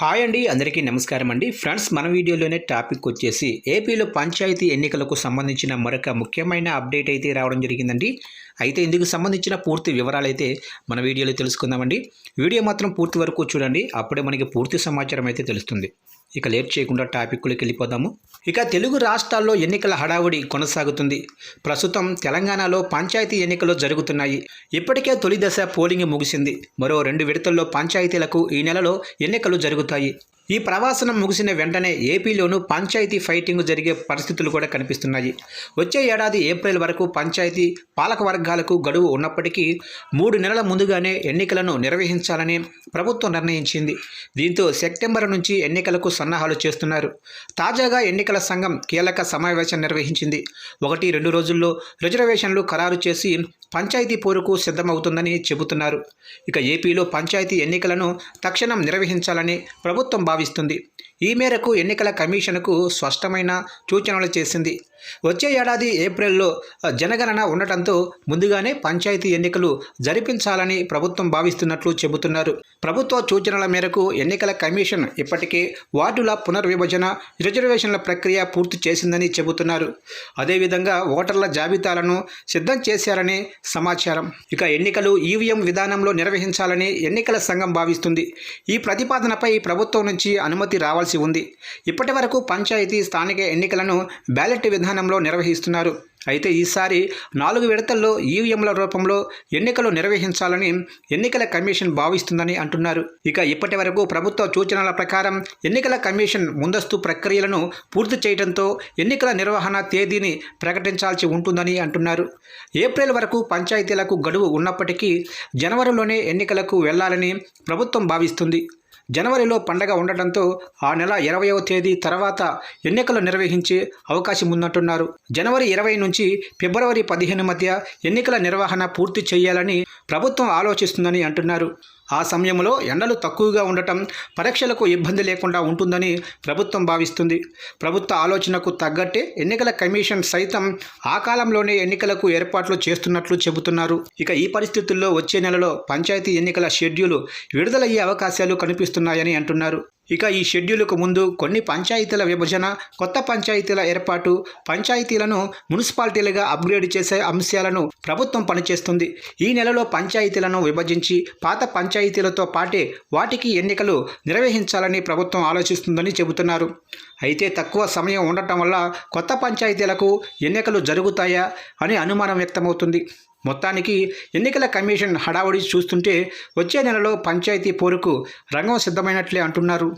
Hi అండి అందరికీ నమస్కారం అండి. ఫ్రెండ్స్ మన వీడియోలోనే టాపిక్ వచ్చేసి ఏపీలో పంచాయతీ ఎన్నికలకు సంబంధించిన మరొక ముఖ్యమైన అప్డేట్ అయితే రావడం జరిగిందండి. అయితే ఇందుకు సంబంధించిన పూర్తి వివరాలు అయితే మన వీడియోలో తెలుసుకుందామండి. వీడియో మాత్రం పూర్తి వరకు చూడండి. అప్పుడే మనకి పూర్తి సమాచారం అయితే తెలుస్తుంది. ఇక లేట్ చేయకుండా టాపిక్లోకి వెళ్ళిపోదాము. ఇక తెలుగు రాష్ట్రాల్లో ఎన్నికల హడావుడి కొనసాగుతుంది. ప్రస్తుతం తెలంగాణలో పంచాయతీ ఎన్నికలు జరుగుతున్నాయి. ఇప్పటికే తొలి దశ పోలింగ్ ముగిసింది. మరో రెండు విడతల్లో పంచాయతీలకు ఈ నెలలో ఎన్నికలు జరుగుతాయి. ఈ ప్రవాసనం ముగిసిన వెంటనే ఏపీలోనూ పంచాయతీ ఫైటింగ్ జరిగే పరిస్థితులు కూడా కనిపిస్తున్నాయి. వచ్చే ఏడాది ఏప్రిల్ వరకు పంచాయతీ పాలక వర్గాలకు గడువు ఉన్నప్పటికీ మూడు నెలల ముందుగానే ఎన్నికలను నిర్వహించాలని ప్రభుత్వం నిర్ణయించింది. దీంతో సెప్టెంబర్ నుంచి ఎన్నికలకు సన్నాహాలు చేస్తున్నారు. తాజాగా ఎన్నికల సంఘం కీలక సమావేశం నిర్వహించింది. ఒకటి రెండు రోజుల్లో రిజర్వేషన్లు ఖరారు చేసి పంచాయతీ పోరుకు సిద్ధమవుతుందని చెబుతున్నారు. ఇక ఏపీలో పంచాయతీ ఎన్నికలను తక్షణం నిర్వహించాలని ప్రభుత్వం భావిస్తుంది. ఈ మేరకు ఎన్నికల కమిషన్కు స్పష్టమైన సూచనలు చేసింది. వచ్చే ఏడాది ఏప్రిల్లో జనగణన ఉండటంతో ముందుగానే పంచాయతీ ఎన్నికలు జరిపించాలని ప్రభుత్వం భావిస్తున్నట్లు చెబుతున్నారు. ప్రభుత్వ సూచనల మేరకు ఎన్నికల కమిషన్ ఇప్పటికే వార్డుల పునర్విభజన రిజర్వేషన్ల ప్రక్రియ పూర్తి చేసిందని చెబుతున్నారు. అదేవిధంగా ఓటర్ల జాబితాలను సిద్ధం చేశారని సమాచారం. ఇక ఎన్నికలు ఈవీఎం విధానంలో నిర్వహించాలని ఎన్నికల సంఘం భావిస్తుంది. ఈ ప్రతిపాదనపై ప్రభుత్వం నుంచి అనుమతి రావాల్సి ఉంది. ఇప్పటి వరకు పంచాయతీ స్థానిక ఎన్నికలను బ్యాలెట్ విధానంలో నిర్వహిస్తున్నారు. అయితే ఈసారి నాలుగు విడతల్లో ఈవీఎంల రూపంలో ఎన్నికలు నిర్వహించాలని ఎన్నికల కమిషన్ భావిస్తుందని అంటున్నారు. ఇక ఇప్పటి వరకు ప్రభుత్వ సూచనల ప్రకారం ఎన్నికల కమిషన్ ముందస్తు ప్రక్రియలను పూర్తి చేయడంతో ఎన్నికల నిర్వహణ తేదీని ప్రకటించాల్సి ఉంటుందని అంటున్నారు. ఏప్రిల్ వరకు పంచాయతీలకు గడువు ఉన్నప్పటికీ జనవరిలోనే ఎన్నికలకు వెళ్ళాలని ప్రభుత్వం భావిస్తుంది. జనవరిలో పండగ ఉండటంతో ఆ నెల ఇరవయవ తేదీ తర్వాత ఎన్నికలు నిర్వహించే అవకాశం ఉన్నట్టున్నారు జనవరి ఇరవై నుంచి ఫిబ్రవరి పదిహేను మధ్య ఎన్నికల నిర్వహణ పూర్తి చేయాలని ప్రభుత్వం ఆలోచిస్తుందని అంటున్నారు. ఆ సమయంలో ఎండలు తక్కువగా ఉండటం పరీక్షలకు ఇబ్బంది లేకుండా ఉంటుందని ప్రభుత్వం భావిస్తుంది. ప్రభుత్వ ఆలోచనకు తగ్గట్టే ఎన్నికల కమిషన్ సైతం ఆ కాలంలోనే ఎన్నికలకు ఏర్పాట్లు చేస్తున్నట్లు చెబుతున్నారు. ఇక ఈ పరిస్థితుల్లో వచ్చే నెలలో పంచాయతీ ఎన్నికల షెడ్యూలు విడుదలయ్యే అవకాశాలు కనిపిస్తున్నాయని అంటున్నారు. ఇక ఈ షెడ్యూల్కు ముందు కొన్ని పంచాయతీల విభజన కొత్త పంచాయతీల ఏర్పాటు పంచాయతీలను మున్సిపాలిటీలుగా అప్గ్రేడ్ చేసే అంశాలను ప్రభుత్వం పనిచేస్తుంది. ఈ నెలలో పంచాయతీలను విభజించి పాత పంచాయతీలతో పాటే వాటికి ఎన్నికలు నిర్వహించాలని ప్రభుత్వం ఆలోచిస్తుందని చెబుతున్నారు. అయితే తక్కువ సమయం ఉండటం వల్ల కొత్త పంచాయతీలకు ఎన్నికలు జరుగుతాయా అని అనుమానం వ్యక్తమవుతుంది. మొత్తానికి ఎన్నికల కమిషన్ హడావుడి చూస్తుంటే వచ్చే నెలలో పంచాయతీ పోరుకు రంగం సిద్ధమైనట్లే అంటున్నారు.